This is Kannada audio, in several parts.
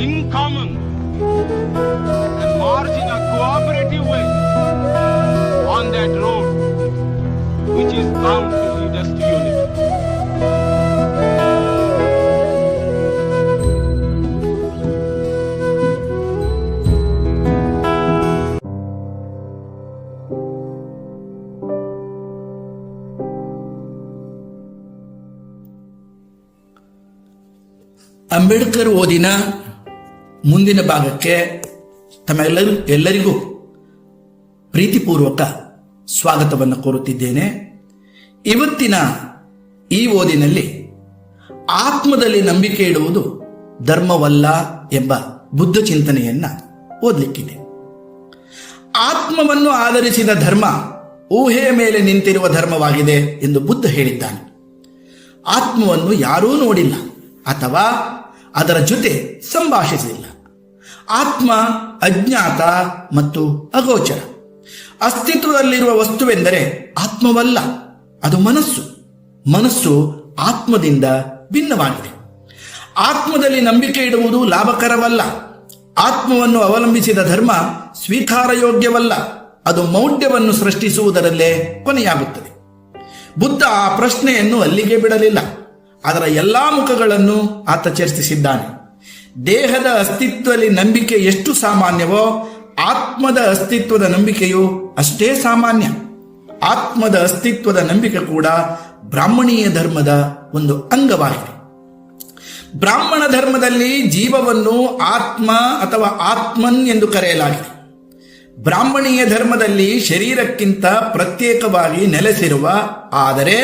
in common and march in a cooperative way on that road which is bound to lead us to unity. Ambedkar ಓದಿನ ಮುಂದಿನ ಭಾಗಕ್ಕೆ ತಮ್ಮೆಲ್ಲರೂ ಎಲ್ಲರಿಗೂ ಪ್ರೀತಿಪೂರ್ವಕ ಸ್ವಾಗತವನ್ನು ಕೋರುತ್ತಿದ್ದೇನೆ. ಇವತ್ತಿನ ಈ ಓದಿನಲ್ಲಿ ಆತ್ಮದಲ್ಲಿ ನಂಬಿಕೆ ಇಡುವುದು ಧರ್ಮವಲ್ಲ ಎಂಬ ಬುದ್ಧ ಚಿಂತನೆಯನ್ನ ಓದಲಿಕ್ಕಿದೆ. ಆತ್ಮವನ್ನು ಆಧರಿಸಿದ ಧರ್ಮ ಊಹೆಯ ಮೇಲೆ ನಿಂತಿರುವ ಧರ್ಮವಾಗಿದೆ ಎಂದು ಬುದ್ಧ ಹೇಳಿದ್ದಾನೆ. ಆತ್ಮವನ್ನು ಯಾರೂ ನೋಡಿಲ್ಲ ಅಥವಾ ಅದರ ಜೊತೆ ಸಂಭಾಷಿಸಿಲ್ಲ. ಆತ್ಮ, ಅಜ್ಞಾತ ಮತ್ತು ಅಗೋಚರ. ಅಸ್ತಿತ್ವದಲ್ಲಿರುವ ವಸ್ತುವೆಂದರೆ ಆತ್ಮವಲ್ಲ, ಅದು ಮನಸ್ಸು. ಮನಸ್ಸು ಆತ್ಮದಿಂದ ಭಿನ್ನವಾಗಿದೆ. ಆತ್ಮದಲ್ಲಿ ನಂಬಿಕೆ ಇಡುವುದು ಲಾಭಕರವಲ್ಲ. ಆತ್ಮವನ್ನು ಅವಲಂಬಿಸಿದ ಧರ್ಮ ಸ್ವೀಕಾರಯೋಗ್ಯವಲ್ಲ. ಅದು ಮೌಢ್ಯವನ್ನು ಸೃಷ್ಟಿಸುವುದರಲ್ಲೇ ಕೊನೆಯಾಗುತ್ತದೆ. ಬುದ್ಧ ಆ ಪ್ರಶ್ನೆಯನ್ನು ಅಲ್ಲಿಗೆ ಬಿಡಲಿಲ್ಲ. ಅದರ ಎಲ್ಲಾ ಮುಖಗಳನ್ನು ಆತ ಚರ್ಚಿಸಿದ್ದಾನೆ. ದೇಹದ ಅಸ್ತಿತ್ವದಲ್ಲಿ ನಂಬಿಕೆ ಎಷ್ಟು ಸಾಮಾನ್ಯವೋ, ಆತ್ಮದ ಅಸ್ತಿತ್ವದ ನಂಬಿಕೆಯು ಅಷ್ಟೇ ಸಾಮಾನ್ಯ. ಆತ್ಮದ ಅಸ್ತಿತ್ವದ ನಂಬಿಕೆ ಕೂಡ ಬ್ರಾಹ್ಮಣೀಯ ಧರ್ಮದ ಒಂದು ಅಂಗವಾಗಿದೆ. ಬ್ರಾಹ್ಮಣ ಧರ್ಮದಲ್ಲಿ ಜೀವವನ್ನು ಆತ್ಮ ಅಥವಾ ಆತ್ಮನ್ ಎಂದು ಕರೆಯಲಾಗಿದೆ. ಬ್ರಾಹ್ಮಣೀಯ ಧರ್ಮದಲ್ಲಿ ಶರೀರಕ್ಕಿಂತ ಪ್ರತ್ಯೇಕವಾಗಿ ನೆಲೆಸಿರುವ, ಆದರೆ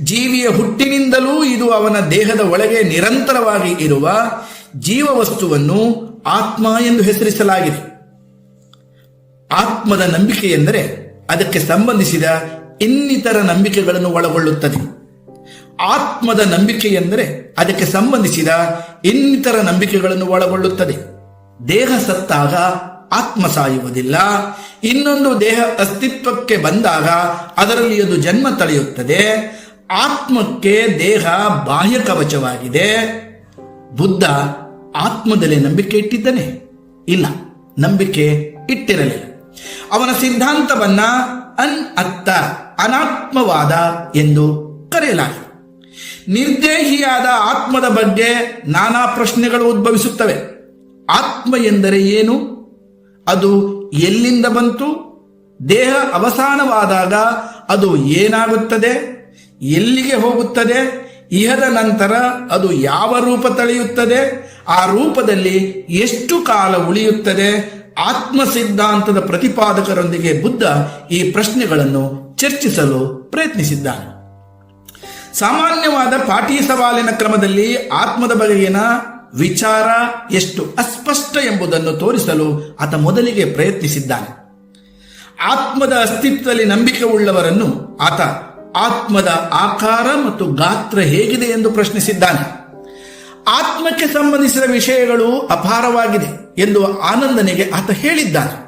ಜೀವಿಯ ಹುಟ್ಟಿನಿಂದಲೂ ಇದು ಅವನ ದೇಹದ ಒಳಗೆ ನಿರಂತರವಾಗಿ ಇರುವ ಜೀವವಸ್ತುವನ್ನು ಆತ್ಮ ಎಂದು ಹೆಸರಿಸಲಾಗಿದೆ. ಆತ್ಮದ ನಂಬಿಕೆ ಎಂದರೆ ಅದಕ್ಕೆ ಸಂಬಂಧಿಸಿದ ಇನ್ನಿತರ ನಂಬಿಕೆಗಳನ್ನು ಒಳಗೊಳ್ಳುತ್ತದೆ. ಆತ್ಮದ ನಂಬಿಕೆ ಎಂದರೆ ಅದಕ್ಕೆ ಸಂಬಂಧಿಸಿದ ಇನ್ನಿತರ ನಂಬಿಕೆಗಳನ್ನು ಒಳಗೊಳ್ಳುತ್ತದೆ. ದೇಹ ಸತ್ತಾಗ ಆತ್ಮ ಸಾಯುವುದಿಲ್ಲ. ಇನ್ನೊಂದು ದೇಹ ಅಸ್ತಿತ್ವಕ್ಕೆ ಬಂದಾಗ ಅದರಲ್ಲಿ ಅದು ಜನ್ಮ ತಳೆಯುತ್ತದೆ. ಆತ್ಮಕ್ಕೆ ದೇಹ ಬಾಹ್ಯ ಕವಚವಾಗಿದೆ ಬುದ್ಧ ಆತ್ಮದಲ್ಲಿ ನಂಬಿಕೆ ಇಟ್ಟಿದ್ದನೆ? ಇಲ್ಲ, ನಂಬಿಕೆ ಇಟ್ಟಿರಲಿಲ್ಲ. ಅವನ ಸಿದ್ಧಾಂತವನ್ನ ಅನ್ ಅತ್ತ ಅನಾತ್ಮವಾದ ಎಂದು ಕರೆಯಲಾಗಿದೆ. ನಿರ್ದೇಹಿಯಾದ ಆತ್ಮದ ಬಗ್ಗೆ ನಾನಾ ಪ್ರಶ್ನೆಗಳು ಉದ್ಭವಿಸುತ್ತವೆ. ಆತ್ಮ ಎಂದರೆ ಏನು? ಅದು ಎಲ್ಲಿಂದ ಬಂತು? ದೇಹ ಅವಸಾನವಾದಾಗ ಅದು ಏನಾಗುತ್ತದೆ? ಎಲ್ಲಿಗೆ ಹೋಗುತ್ತದೆ? ಇಹದ ನಂತರ ಅದು ಯಾವ ರೂಪ ತಳೆಯುತ್ತದೆ? ಆ ರೂಪದಲ್ಲಿ ಎಷ್ಟು ಕಾಲ ಉಳಿಯುತ್ತದೆ? ಆತ್ಮ ಸಿದ್ಧಾಂತದ ಪ್ರತಿಪಾದಕರೊಂದಿಗೆ ಬುದ್ಧ ಈ ಪ್ರಶ್ನೆಗಳನ್ನು ಚರ್ಚಿಸಲು ಪ್ರಯತ್ನಿಸಿದ್ದಾನೆ. ಸಾಮಾನ್ಯವಾದ ಪಾಟಿ ಸವಾಲಿನ ಕ್ರಮದಲ್ಲಿ ಆತ್ಮದ ಬಗೆಗಿನ ವಿಚಾರ ಎಷ್ಟು ಅಸ್ಪಷ್ಟ ಎಂಬುದನ್ನು ತೋರಿಸಲು ಆತ ಮೊದಲಿಗೆ ಪ್ರಯತ್ನಿಸಿದ್ದಾನೆ. ಆತ್ಮದ ಅಸ್ತಿತ್ವದಲ್ಲಿ ನಂಬಿಕೆ ಉಳ್ಳವರನ್ನು ಆತ ಆತ್ಮದ ಆಕಾರ ಮತ್ತು ಗಾತ್ರ ಹೇಗಿದೆ ಎಂದು ಪ್ರಶ್ನಿಸಿದ್ದಾನೆ. ಆತ್ಮಕ್ಕೆ ಸಂಬಂಧಿಸಿದ ವಿಷಯಗಳು ಅಪಾರವಾಗಿದೆ ಎಂದು ಆನಂದನಿಗೆ ಆತ ಹೇಳಿದ್ದಾನೆ.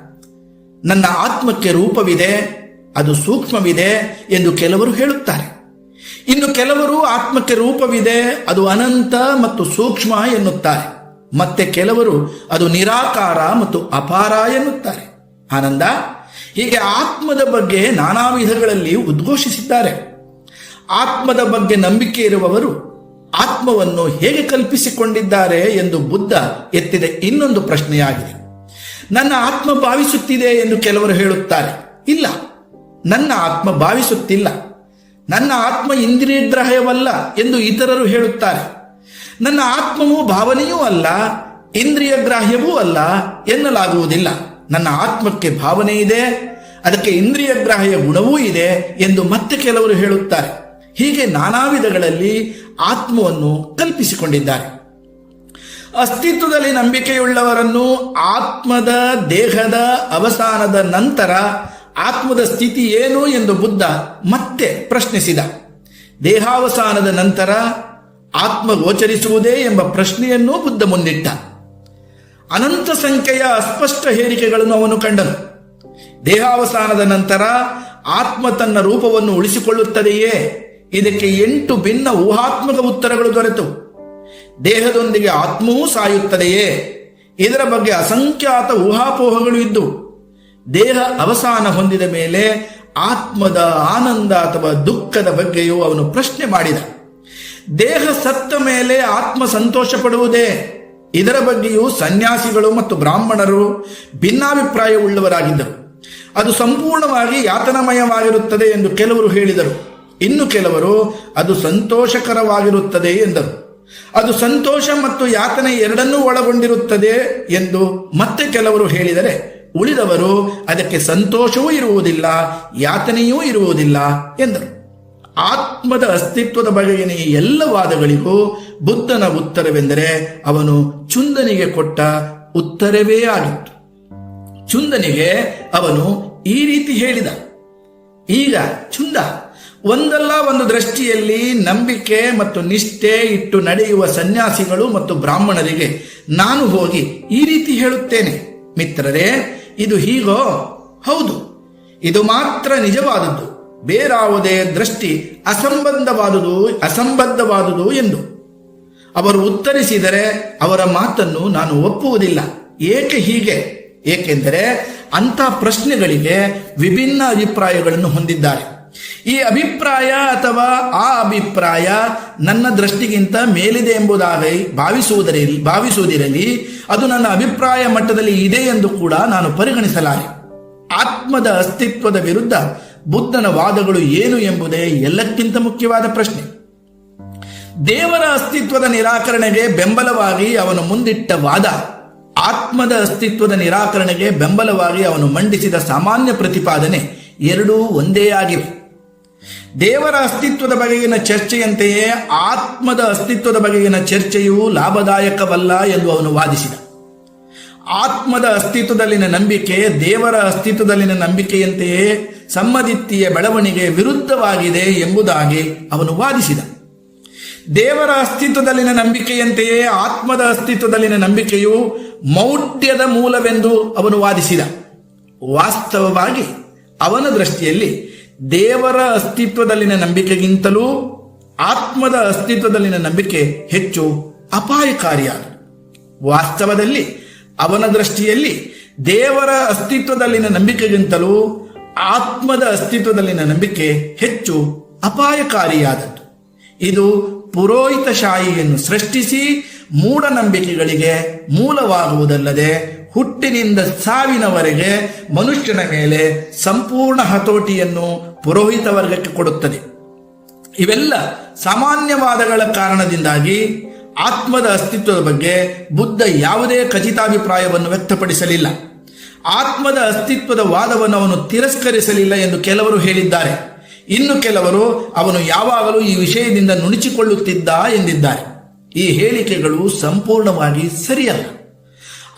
ನನ್ನ ಆತ್ಮಕ್ಕೆ ರೂಪವಿದೆ, ಅದು ಸೂಕ್ಷ್ಮವಿದೆ ಎಂದು ಕೆಲವರು ಹೇಳುತ್ತಾರೆ. ಇನ್ನು ಕೆಲವರು ಆತ್ಮಕ್ಕೆ ರೂಪವಿದೆ, ಅದು ಅನಂತ ಮತ್ತು ಸೂಕ್ಷ್ಮ ಎನ್ನುತ್ತಾರೆ. ಮತ್ತೆ ಕೆಲವರು ಅದು ನಿರಾಕಾರ ಮತ್ತು ಅಪಾರ ಎನ್ನುತ್ತಾರೆ. ಆನಂದ, ಹೀಗೆ ಆತ್ಮದ ಬಗ್ಗೆ ನಾನಾ ವಿಧಗಳಲ್ಲಿ ಉದ್ಘೋಷಿಸಿದ್ದಾರೆ. ಆತ್ಮದ ಬಗ್ಗೆ ನಂಬಿಕೆ ಇರುವವರು ಆತ್ಮವನ್ನು ಹೇಗೆ ಕಲ್ಪಿಸಿಕೊಂಡಿದ್ದಾರೆ ಎಂದು ಬುದ್ಧ ಎತ್ತಿದ ಇನ್ನೊಂದು ಪ್ರಶ್ನೆಯಾಗಿದೆ. ನನ್ನ ಆತ್ಮ ಭಾವಿಸುತ್ತಿದೆ ಎಂದು ಕೆಲವರು ಹೇಳುತ್ತಾರೆ. ಇಲ್ಲ, ನನ್ನ ಆತ್ಮ ಭಾವಿಸುತ್ತಿಲ್ಲ. ನನ್ನ ಆತ್ಮ ಇಂದ್ರಿಯಗ್ರಾಹ್ಯವಲ್ಲ ಎಂದು ಇತರರು ಹೇಳುತ್ತಾರೆ. ನನ್ನ ಆತ್ಮವು ಭಾವನೆಯೂ ಅಲ್ಲ ಇಂದ್ರಿಯ ಗ್ರಾಹ್ಯವೂ ಅಲ್ಲ ಎನ್ನಲಾಗುವುದಿಲ್ಲ. ನನ್ನ ಆತ್ಮಕ್ಕೆ ಭಾವನೆ ಇದೆ, ಅದಕ್ಕೆ ಇಂದ್ರಿಯ ಗ್ರಾಹ್ಯ ಗುಣವೂ ಇದೆ ಎಂದು ಮತ್ತೆ ಕೆಲವರು ಹೇಳುತ್ತಾರೆ. ಹೀಗೆ ನಾನಾ ವಿಧಗಳಲ್ಲಿ ಆತ್ಮವನ್ನು ಕಲ್ಪಿಸಿಕೊಂಡಿದ್ದಾರೆ. ಅಸ್ತಿತ್ವದಲ್ಲಿ ನಂಬಿಕೆಯುಳ್ಳವರನ್ನು ಆತ್ಮದ ದೇಹದ ಅವಸಾನದ ನಂತರ ಆತ್ಮದ ಸ್ಥಿತಿ ಏನು ಎಂದು ಬುದ್ಧ ಮತ್ತೆ ಪ್ರಶ್ನಿಸಿದ. ದೇಹಾವಸಾನದ ನಂತರ ಆತ್ಮ ಗೋಚರಿಸುವುದೇ ಎಂಬ ಪ್ರಶ್ನೆಯನ್ನೂ ಬುದ್ಧ ಮುಂದಿಟ್ಟ ಅನಂತ ಸಂಖ್ಯೆಯ ಅಸ್ಪಷ್ಟ ಹೇಳಿಕೆಗಳನ್ನು ಅವನು ಕಂಡನು. ದೇಹಾವಸಾನದ ನಂತರ ಆತ್ಮ ತನ್ನ ರೂಪವನ್ನು ಉಳಿಸಿಕೊಳ್ಳುತ್ತದೆಯೇ? ಇದಕ್ಕೆ ಎಂಟು ಭಿನ್ನ ಊಹಾತ್ಮಕ ಉತ್ತರಗಳು ದೊರೆತು. ದೇಹದೊಂದಿಗೆ ಆತ್ಮವೂ ಸಾಯುತ್ತದೆಯೇ? ಇದರ ಬಗ್ಗೆ ಅಸಂಖ್ಯಾತ ಊಹಾಪೋಹಗಳು ಇದ್ದು, ದೇಹ ಅವಸಾನ ಹೊಂದಿದ ಮೇಲೆ ಆತ್ಮದ ಆನಂದ ಅಥವಾ ದುಃಖದ ಬಗ್ಗೆಯೂ ಅವನು ಪ್ರಶ್ನೆ ಮಾಡಿದ. ದೇಹ ಸತ್ತ ಮೇಲೆ ಆತ್ಮ ಸಂತೋಷ ಪಡುವುದೇ ಇದರ ಬಗ್ಗೆಯೂ ಸನ್ಯಾಸಿಗಳು ಮತ್ತು ಬ್ರಾಹ್ಮಣರು ಭಿನ್ನಾಭಿಪ್ರಾಯವುಳ್ಳವರಾಗಿದ್ದರು. ಅದು ಸಂಪೂರ್ಣವಾಗಿ ಯಾತನಮಯವಾಗಿರುತ್ತದೆ ಎಂದು ಕೆಲವರು ಹೇಳಿದರು. ಇನ್ನು ಕೆಲವರು ಅದು ಸಂತೋಷಕರವಾಗಿರುತ್ತದೆ ಎಂದರು. ಅದು ಸಂತೋಷ ಮತ್ತು ಯಾತನೆ ಎರಡನ್ನೂ ಒಳಗೊಂಡಿರುತ್ತದೆ ಎಂದು ಮತ್ತೆ ಕೆಲವರು ಹೇಳಿದರೆ, ಉಳಿದವರು ಅದಕ್ಕೆ ಸಂತೋಷವೂ ಇರುವುದಿಲ್ಲ, ಯಾತನೆಯೂ ಇರುವುದಿಲ್ಲ ಎಂದರು. ಆತ್ಮದ ಅಸ್ತಿತ್ವದ ಬಗೆಗಿನ ಎಲ್ಲ ವಾದಗಳಿಗೂ ಬುದ್ಧನ ಉತ್ತರವೆಂದರೆ, ಅವನು ಚುಂದನಿಗೆ ಕೊಟ್ಟ ಉತ್ತರವೇ ಆಗಿತ್ತು. ಚುಂದನಿಗೆ ಅವನು ಈ ರೀತಿ ಹೇಳಿದ, ಈಗ ಚುಂದ ಒಂದಲ್ಲ ಒಂದು ದೃಷ್ಟಿಯಲ್ಲಿ ನಂಬಿಕೆ ಮತ್ತು ನಿಷ್ಠೆ ಇಟ್ಟು ನಡೆಯುವ ಸನ್ಯಾಸಿಗಳು ಮತ್ತು ಬ್ರಾಹ್ಮಣರಿಗೆ ನಾನು ಹೋಗಿ ಈ ರೀತಿ ಹೇಳುತ್ತೇನೆ. ಮಿತ್ರರೇ, ಇದು ಹೀಗೋ? ಹೌದು. ಇದು ಮಾತ್ರ ನಿಜವಾದದ್ದು. ಬೇರಾವುದೇ ದೃಷ್ಟಿ ಅಸಂಬದ್ಧವಾದುದು ಅಸಂಬದ್ಧವಾದುದು ಎಂದು. ಅವರು ಉತ್ತರಿಸಿದರೆ ಅವರ ಮಾತನ್ನು ನಾನು ಒಪ್ಪುವುದಿಲ್ಲ. ಏಕೆ ಹೀಗೆ? ಏಕೆಂದರೆ ಅಂಥ ಪ್ರಶ್ನೆಗಳಿಗೆ ವಿಭಿನ್ನ ಅಭಿಪ್ರಾಯಗಳನ್ನು ಹೊಂದಿದ್ದಾರೆ. ಈ ಅಭಿಪ್ರಾಯ ಅಥವಾ ಆ ಅಭಿಪ್ರಾಯ ನನ್ನ ದೃಷ್ಟಿಗಿಂತ ಮೇಲಿದೆ ಎಂಬುದಾಗಿ ಭಾವಿಸುವುದರಲ್ಲಿ ಭಾವಿಸುವುದಿರಲಿ, ಅದು ನನ್ನ ಅಭಿಪ್ರಾಯ ಮಟ್ಟದಲ್ಲಿ ಇದೆ ಎಂದು ಕೂಡ ನಾನು ಪರಿಗಣಿಸಲಾರೆ. ಆತ್ಮದ ಅಸ್ತಿತ್ವದ ವಿರುದ್ಧ ಬುದ್ಧನ ವಾದಗಳು ಏನು ಎಂಬುದೇ ಎಲ್ಲಕ್ಕಿಂತ ಮುಖ್ಯವಾದ ಪ್ರಶ್ನೆ. ದೇವರ ಅಸ್ತಿತ್ವದ ನಿರಾಕರಣೆಗೆ ಬೆಂಬಲವಾಗಿ ಅವನು ಮುಂದಿಟ್ಟ ವಾದ, ಆತ್ಮದ ಅಸ್ತಿತ್ವದ ನಿರಾಕರಣೆಗೆ ಬೆಂಬಲವಾಗಿ ಅವನು ಮಂಡಿಸಿದ ಸಾಮಾನ್ಯ ಪ್ರತಿಪಾದನೆ ಎರಡೂ ಒಂದೇ ಆಗಿವೆ. ದೇವರ ಅಸ್ತಿತ್ವದ ಬಗೆಗಿನ ಚರ್ಚೆಯಂತೆಯೇ ಆತ್ಮದ ಅಸ್ತಿತ್ವದ ಬಗೆಗಿನ ಚರ್ಚೆಯು ಲಾಭದಾಯಕವಲ್ಲ ಎಂದು ಅವನು ವಾದಿಸಿದ. ಆತ್ಮದ ಅಸ್ತಿತ್ವದಲ್ಲಿನ ನಂಬಿಕೆ ದೇವರ ಅಸ್ತಿತ್ವದಲ್ಲಿನ ನಂಬಿಕೆಯಂತೆಯೇ ಸಮ್ಮದಿತ್ತಿಯ ಬೆಳವಣಿಗೆ ವಿರುದ್ಧವಾಗಿದೆ ಎಂಬುದಾಗಿ ಅವನು ವಾದಿಸಿದ. ದೇವರ ಅಸ್ತಿತ್ವದಲ್ಲಿನ ನಂಬಿಕೆಯಂತೆಯೇ ಆತ್ಮದ ಅಸ್ತಿತ್ವದಲ್ಲಿನ ನಂಬಿಕೆಯು ಮೌಢ್ಯದ ಮೂಲವೆಂದು ಅವನು ವಾದಿಸಿದ. ವಾಸ್ತವವಾಗಿ ಅವನ ದೃಷ್ಟಿಯಲ್ಲಿ ದೇವರ ಅಸ್ತಿತ್ವದಲ್ಲಿನ ನಂಬಿಕೆಗಿಂತಲೂ ಆತ್ಮದ ಅಸ್ತಿತ್ವದಲ್ಲಿನ ನಂಬಿಕೆ ಹೆಚ್ಚು ಅಪಾಯಕಾರಿಯಾದ ವಾಸ್ತವದಲ್ಲಿ ಅವನ ದೃಷ್ಟಿಯಲ್ಲಿ ದೇವರ ಅಸ್ತಿತ್ವದಲ್ಲಿನ ನಂಬಿಕೆಗಿಂತಲೂ ಆತ್ಮದ ಅಸ್ತಿತ್ವದಲ್ಲಿನ ನಂಬಿಕೆ ಹೆಚ್ಚು ಅಪಾಯಕಾರಿಯಾದದ್ದು. ಇದು ಪುರೋಹಿತಶಾಹಿಯನ್ನು ಸೃಷ್ಟಿಸಿ ಮೂಢನಂಬಿಕೆಗಳಿಗೆ ಮೂಲವಾಗುವುದಲ್ಲದೆ ಹುಟ್ಟಿನಿಂದ ಸಾವಿನವರೆಗೆ ಮನುಷ್ಯನ ಮೇಲೆ ಸಂಪೂರ್ಣ ಹತೋಟಿಯನ್ನು ಪುರೋಹಿತ ವರ್ಗಕ್ಕೆ ಕೊಡುತ್ತದೆ. ಇವೆಲ್ಲ ಸಾಮಾನ್ಯವಾದಗಳ ಕಾರಣದಿಂದಾಗಿ ಆತ್ಮದ ಅಸ್ತಿತ್ವದ ಬಗ್ಗೆ ಬುದ್ಧ ಯಾವುದೇ ಖಚಿತಾಭಿಪ್ರಾಯವನ್ನು ವ್ಯಕ್ತಪಡಿಸಲಿಲ್ಲ. ಆತ್ಮದ ಅಸ್ತಿತ್ವದ ವಾದವನ್ನು ಅವನು ತಿರಸ್ಕರಿಸಲಿಲ್ಲ ಎಂದು ಕೆಲವರು ಹೇಳಿದ್ದಾರೆ. ಇನ್ನು ಕೆಲವರು ಅವನು ಯಾವಾಗಲೂ ಈ ವಿಷಯದಿಂದ ನುಣುಚಿಕೊಳ್ಳುತ್ತಿದ್ದ ಎಂದಿದ್ದಾರೆ. ಈ ಹೇಳಿಕೆಗಳು ಸಂಪೂರ್ಣವಾಗಿ ಸರಿಯಲ್ಲ.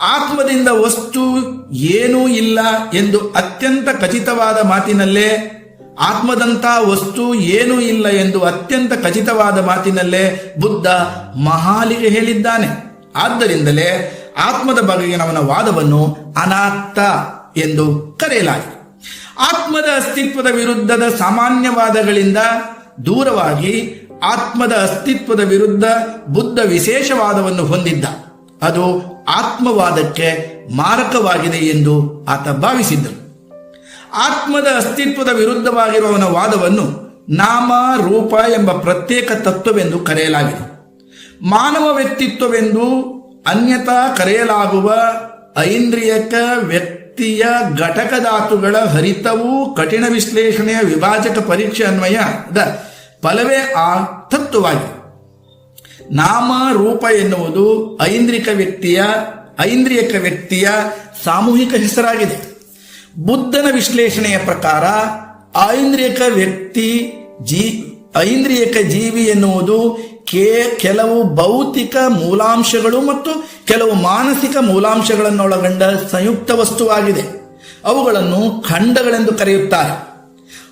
ಆತ್ಮದಿಂದ ವಸ್ತು ಏನೂ ಇಲ್ಲ ಎಂದು ಅತ್ಯಂತ ಖಚಿತವಾದ ಮಾತಿನಲ್ಲೇ, ಆತ್ಮದಂಥ ವಸ್ತು ಏನೂ ಇಲ್ಲ ಎಂದು ಅತ್ಯಂತ ಖಚಿತವಾದ ಮಾತಿನಲ್ಲೇ ಬುದ್ಧ ಮಹಾಲಿಗೆ ಹೇಳಿದ್ದಾನೆ. ಆದ್ದರಿಂದಲೇ ಆತ್ಮದ ಬಗೆಗಿನವನ ವಾದವನ್ನು ಅನಾತ್ತ ಎಂದು ಕರೆಯಲಾಯಿತು ಆತ್ಮದ ಅಸ್ತಿತ್ವದ ವಿರುದ್ಧದ ಸಾಮಾನ್ಯವಾದಗಳಿಂದ ದೂರವಾಗಿ ಆತ್ಮದ ಅಸ್ತಿತ್ವದ ವಿರುದ್ಧ ಬುದ್ಧ ವಿಶೇಷವಾದವನ್ನು ಹೊಂದಿದ್ದ. ಅದು ಆತ್ಮವಾದಕ್ಕೆ ಮಾರಕವಾಗಿದೆ ಎಂದು ಆತ ಭಾವಿಸಿದ್ದನು. ಆತ್ಮದ ಅಸ್ತಿತ್ವದ ವಿರುದ್ಧವಾಗಿರುವವನ ವಾದವನ್ನು ನಾಮ, ರೂಪ ಎಂಬ ಪ್ರತ್ಯೇಕ ತತ್ವವೆಂದು ಕರೆಯಲಾಗಿದೆ. ಮಾನವ ವ್ಯಕ್ತಿತ್ವವೆಂದು ಅನ್ಯತಾ ಕರೆಯಲಾಗುವ ಐಂದ್ರಿಯಕ, ವ್ಯಕ್ತಿಯ ಘಟಕಧಾತುಗಳ ಹರಿತವು ಕಠಿಣ ವಿಶ್ಲೇಷಣೆಯ ವಿಭಾಜಕ ಪರೀಕ್ಷೆ ಅನ್ವಯದ ಫಲವೇ ಆ ತತ್ವವಾಗಿದೆ ನಾಮ ರೂಪ ಎನ್ನುವುದು ಐಂದ್ರಿಕ ವ್ಯಕ್ತಿಯ, ಐಂದ್ರಿಯಕ ವ್ಯಕ್ತಿಯ ಸಾಮೂಹಿಕ ಹೆಸರಾಗಿದೆ. ಬುದ್ಧನ ವಿಶ್ಲೇಷಣೆಯ ಪ್ರಕಾರ ಐಂದ್ರಿಯಕ ವ್ಯಕ್ತಿ ಜೀ, ಐಂದ್ರಿಯಕ ಜೀವಿ ಎನ್ನುವುದು ಕೇ, ಕೆಲವು ಭೌತಿಕ ಮೂಲಾಂಶಗಳು ಮತ್ತು ಕೆಲವು ಮಾನಸಿಕ ಮೂಲಾಂಶಗಳನ್ನೊಳಗೊಂಡ ಸಂಯುಕ್ತ ವಸ್ತುವಾಗಿದೆ. ಅವುಗಳನ್ನು ಖಂಡಗಳೆಂದು ಕರೆಯುತ್ತಾರೆ.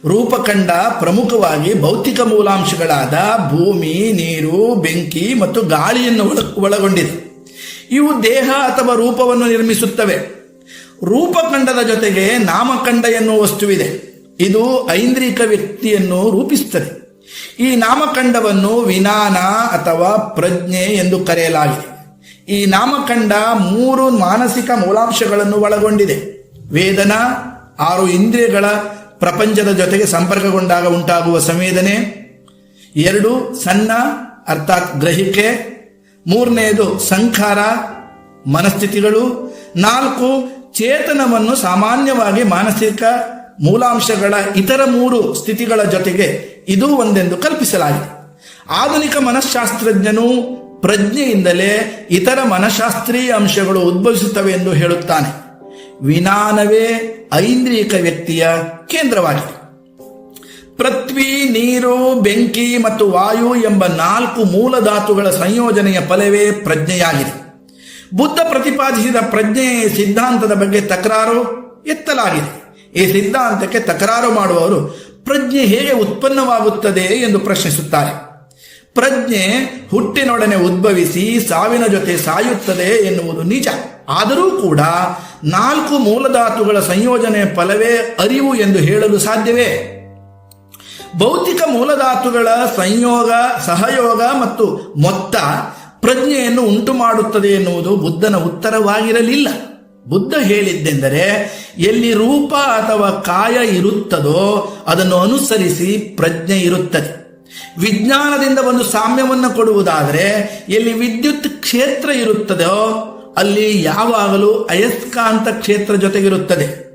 ರೂಪಖಂಡ ಪ್ರಮುಖವಾಗಿ ಭೌತಿಕ ಮೂಲಾಂಶಗಳಾದ ಭೂಮಿ, ನೀರು, ಬೆಂಕಿ ಮತ್ತು ಗಾಳಿಯನ್ನು ಒಳ- ಒಳಗೊಂಡಿದೆ. ಇವು ದೇಹ ಅಥವಾ ರೂಪವನ್ನು ನಿರ್ಮಿಸುತ್ತವೆ. ರೂಪಖಂಡದ ಜೊತೆಗೆ ನಾಮಖಂಡ ಎನ್ನುವ ವಸ್ತುವಿದೆ. ಇದು ಐಂದ್ರಿಕ ವ್ಯಕ್ತಿಯನ್ನು ರೂಪಿಸುತ್ತದೆ. ಈ ನಾಮಖಂಡವನ್ನು ವಿನಾನ ಅಥವಾ ಪ್ರಜ್ಞೆ ಎಂದು ಕರೆಯಲಾಗಿದೆ. ಈ ನಾಮಖಂಡ ಮೂರು ಮಾನಸಿಕ ಮೂಲಾಂಶಗಳನ್ನು ಒಳಗೊಂಡಿದೆ. ವೇದನಾ, ಆರು ಇಂದ್ರಿಯಗಳ ಪ್ರಪಂಚದ ಜೊತೆಗೆ ಸಂಪರ್ಕಗೊಂಡಾಗ ಉಂಟಾಗುವ ಸಂವೇದನೆ. ಎರಡು, ಸಣ್ಣ, ಅರ್ಥಾತ್ ಗ್ರಹಿಕೆ. ಮೂರನೆಯದು ಸಂಖಾರ, ಮನಸ್ಥಿತಿಗಳು. ನಾಲ್ಕು, ಚೇತನವನ್ನು ಸಾಮಾನ್ಯವಾಗಿ ಮಾನಸಿಕ ಮೂಲಾಂಶಗಳ ಇತರ ಮೂರು ಸ್ಥಿತಿಗಳ ಜೊತೆಗೆ ಇದು ಒಂದೆಂದು ಕಲ್ಪಿಸಲಾಗಿದೆ. ಆಧುನಿಕ ಮನಃಶಾಸ್ತ್ರಜ್ಞನು ಪ್ರಜ್ಞೆಯಿಂದಲೇ ಇತರ ಮನಃಶಾಸ್ತ್ರೀಯ ಅಂಶಗಳು ಉದ್ಭವಿಸುತ್ತವೆ ಎಂದು ಹೇಳುತ್ತಾನೆ. ವಿನಾನವೇ ಐಂದ್ರಿಕ ವ್ಯಕ್ತಿಯ ಕೇಂದ್ರವಾಗಿದೆ. ಪೃಥ್ವಿ, ನೀರು, ಬೆಂಕಿ ಮತ್ತು ವಾಯು ಎಂಬ ನಾಲ್ಕು ಮೂಲ ಧಾತುಗಳ ಸಂಯೋಜನೆಯ ಫಲವೇ ಪ್ರಜ್ಞೆಯಾಗಿದೆ. ಬುದ್ಧ ಪ್ರತಿಪಾದಿಸಿದ ಪ್ರಜ್ಞೆ ಸಿದ್ಧಾಂತದ ಬಗ್ಗೆ ತಕರಾರು ಎತ್ತಲಾಗಿದೆ. ಈ ಸಿದ್ಧಾಂತಕ್ಕೆ ತಕರಾರು ಮಾಡುವವರು ಪ್ರಜ್ಞೆ ಹೇಗೆ ಉತ್ಪನ್ನವಾಗುತ್ತದೆ ಎಂದು ಪ್ರಶ್ನಿಸುತ್ತಾರೆ. ಪ್ರಜ್ಞೆ ಹುಟ್ಟಿನೊಡನೆ ಉದ್ಭವಿಸಿ ಸಾವಿನ ಜೊತೆ ಸಾಯುತ್ತದೆ ಎನ್ನುವುದು ನಿಜ ಆದರೂ ಕೂಡ ನಾಲ್ಕು ಮೂಲಧಾತುಗಳ ಸಂಯೋಜನೆ ಫಲವೇ ಅರಿವು ಎಂದು ಹೇಳಲು ಸಾಧ್ಯವೇ? ಭೌತಿಕ ಮೂಲಧಾತುಗಳ ಸಂಯೋಗ, ಸಹಯೋಗ ಮತ್ತು ಮೊತ್ತ ಪ್ರಜ್ಞೆಯನ್ನು ಉಂಟು ಮಾಡುತ್ತದೆ ಎನ್ನುವುದು ಬುದ್ಧನ ಉತ್ತರವಾಗಿರಲಿಲ್ಲ. ಬುದ್ಧ ಹೇಳಿದ್ದೆಂದರೆ ಎಲ್ಲಿ ರೂಪ ಅಥವಾ ಕಾಯ ಇರುತ್ತದೋ ಅದನ್ನು ಅನುಸರಿಸಿ ಪ್ರಜ್ಞೆ ಇರುತ್ತದೆ. ವಿಜ್ಞಾನದಿಂದ ಒಂದು ಸಾಮ್ಯವನ್ನು ಕೊಡುವುದಾದರೆ ಎಲ್ಲಿ ವಿದ್ಯುತ್ ಕ್ಷೇತ್ರ ಇರುತ್ತದೋ ಅಲ್ಲಿ ಯಾವಾಗಲೂ ಅಯಸ್ಕಾಂತ ಕ್ಷೇತ್ರ ಜೊತೆಗಿರುತ್ತದೆ.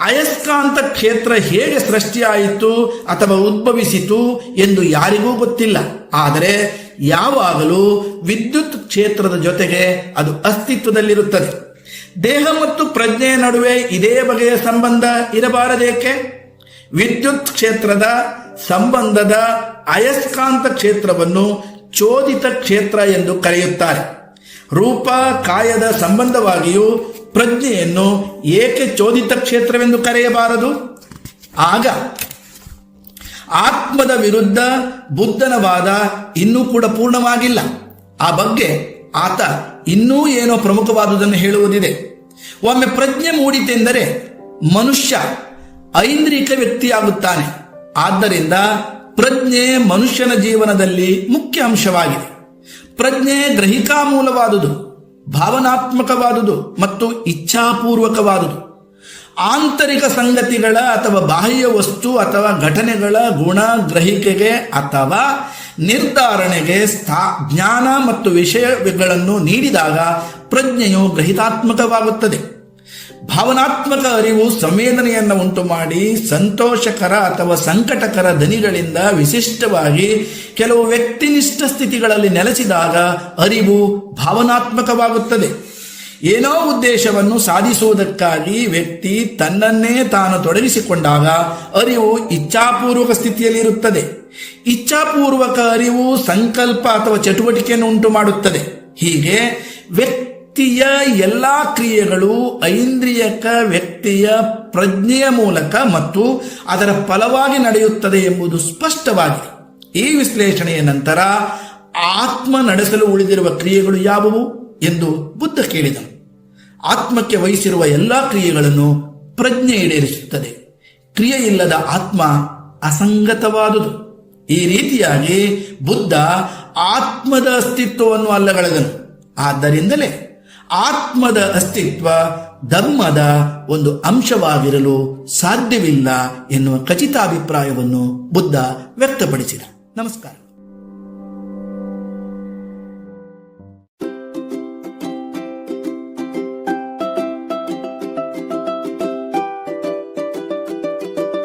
ಅಯಸ್ಕಾಂತ ಕ್ಷೇತ್ರ ಹೇಗೆ ಸೃಷ್ಟಿಯಾಯಿತು ಅಥವಾ ಉದ್ಭವಿಸಿತು ಎಂದು ಯಾರಿಗೂ ಗೊತ್ತಿಲ್ಲ. ಆದರೆ ಯಾವಾಗಲೂ ವಿದ್ಯುತ್ ಕ್ಷೇತ್ರದ ಜೊತೆಗೆ ಅದು ಅಸ್ತಿತ್ವದಲ್ಲಿರುತ್ತದೆ. ದೇಹ ಮತ್ತು ಪ್ರಜ್ಞೆಯ ನಡುವೆ ಇದೇ ಬಗೆಯ ಸಂಬಂಧ ಇರಬಾರದೇಕೆ? ವಿದ್ಯುತ್ ಕ್ಷೇತ್ರದ ಸಂಬಂಧದ ಅಯಸ್ಕಾಂತ ಕ್ಷೇತ್ರವನ್ನು ಚೋದಿತ ಕ್ಷೇತ್ರ ಎಂದು ಕರೆಯುತ್ತಾರೆ. ರೂಪ, ಕಾಯದ ಸಂಬಂಧವಾಗಿಯೂ ಪ್ರಜ್ಞೆಯನ್ನು ಏಕೆ ಚೋದಿತ ಕ್ಷೇತ್ರವೆಂದು ಕರೆಯಬಾರದು? ಆಗ ಆತ್ಮದ ವಿರುದ್ಧ ಬುದ್ಧನ ವಾದ ಇನ್ನೂ ಕೂಡ ಪೂರ್ಣವಾಗಿಲ್ಲ. ಆ ಬಗ್ಗೆ ಆತ ಇನ್ನೂ ಏನೋ ಪ್ರಮುಖವಾದುದನ್ನು ಹೇಳುವುದಿದೆ. ಒಮ್ಮೆ ಪ್ರಜ್ಞೆ ಮೂಡಿತೆಂದರೆ ಮನುಷ್ಯ ಐಂದ್ರಿಕ ವ್ಯಕ್ತಿಯಾಗುತ್ತಾನೆ. ಆದ್ದರಿಂದ ಪ್ರಜ್ಞೆ ಮನುಷ್ಯನ ಜೀವನದಲ್ಲಿ ಮುಖ್ಯ ಅಂಶವಾಗಿದೆ. ಪ್ರಜ್ಞೆ ಗ್ರಹಿಕಾ ಮೂಲವಾದುದು ಭಾವನಾತ್ಮಕವಾದುದು ಮತ್ತು ಇಚ್ಛಾಪೂರ್ವಕವಾದುದು. ಆಂತರಿಕ ಸಂಗತಿಗಳ ಅಥವಾ ಬಾಹ್ಯ ವಸ್ತು ಅಥವಾ ಘಟನೆಗಳ ಗುಣ ಗ್ರಹಿಕೆಗೆ ಅಥವಾ ನಿರ್ಧಾರಣೆಗೆ ಸ್ಥಾ, ಜ್ಞಾನ ಮತ್ತು ವಿಷಯಗಳನ್ನು ನೀಡಿದಾಗ ಪ್ರಜ್ಞೆಯು ಗ್ರಹಿತಾತ್ಮಕವಾಗುತ್ತದೆ. ಭಾವನಾತ್ಮಕ ಅರಿವು ಸಂವೇದನೆಯನ್ನು ಉಂಟು ಮಾಡಿ ಸಂತೋಷಕರ ಅಥವಾ ಸಂಕಟಕರ ದನಿಗಳಿಂದ ವಿಶಿಷ್ಟವಾಗಿ ಕೆಲವು ವ್ಯಕ್ತಿನಿಷ್ಠ ಸ್ಥಿತಿಗಳಲ್ಲಿ ನೆಲೆಸಿದಾಗ ಅರಿವು ಭಾವನಾತ್ಮಕವಾಗುತ್ತದೆ. ಏನೋ ಉದ್ದೇಶವನ್ನು ಸಾಧಿಸುವುದಕ್ಕಾಗಿ ವ್ಯಕ್ತಿ ತನ್ನನ್ನೇ ತಾನು ತೊಡಗಿಸಿಕೊಂಡಾಗ ಅರಿವು ಇಚ್ಛಾಪೂರ್ವಕ ಸ್ಥಿತಿಯಲ್ಲಿರುತ್ತದೆ. ಇಚ್ಛಾಪೂರ್ವಕ ಅರಿವು ಸಂಕಲ್ಪ ಅಥವಾ ಚಟುವಟಿಕೆಯನ್ನು ಉಂಟು ಮಾಡುತ್ತದೆ ಹೀಗೆ ವ್ಯಕ್ತಿಯ ಎಲ್ಲ ಕ್ರಿಯೆಗಳು ಐಂದ್ರಿಯಕ ವ್ಯಕ್ತಿಯ ಪ್ರಜ್ಞೆಯ ಮೂಲಕ ಮತ್ತು ಅದರ ಫಲವಾಗಿ ನಡೆಯುತ್ತದೆ ಎಂಬುದು ಸ್ಪಷ್ಟವಾಗಿದೆ. ಈ ವಿಶ್ಲೇಷಣೆಯ ನಂತರ ಆತ್ಮ ನಡೆಸಲು ಉಳಿದಿರುವ ಕ್ರಿಯೆಗಳು ಯಾವುವು ಎಂದು ಬುದ್ಧ ಕೇಳಿದನು. ಆತ್ಮಕ್ಕೆ ವಹಿಸಿರುವ ಎಲ್ಲಾ ಕ್ರಿಯೆಗಳನ್ನು ಪ್ರಜ್ಞೆ ಈಡೇರಿಸುತ್ತದೆ. ಕ್ರಿಯೆ ಇಲ್ಲದ ಆತ್ಮ ಅಸಂಗತವಾದುದು. ಈ ರೀತಿಯಾಗಿ ಬುದ್ಧ ಆತ್ಮದ ಅಸ್ತಿತ್ವವನ್ನು ಅಲ್ಲಗಳೆದನು. ಆದ್ದರಿಂದಲೇ ಆತ್ಮದ ಅಸ್ತಿತ್ವ ಧರ್ಮದ ಒಂದು ಅಂಶವಾಗಿರಲು ಸಾಧ್ಯವಿಲ್ಲ ಎನ್ನುವ ಖಚಿತಾಭಿಪ್ರಾಯವನ್ನು ಬುದ್ಧ ವ್ಯಕ್ತಪಡಿಸಿದ. ನಮಸ್ಕಾರ.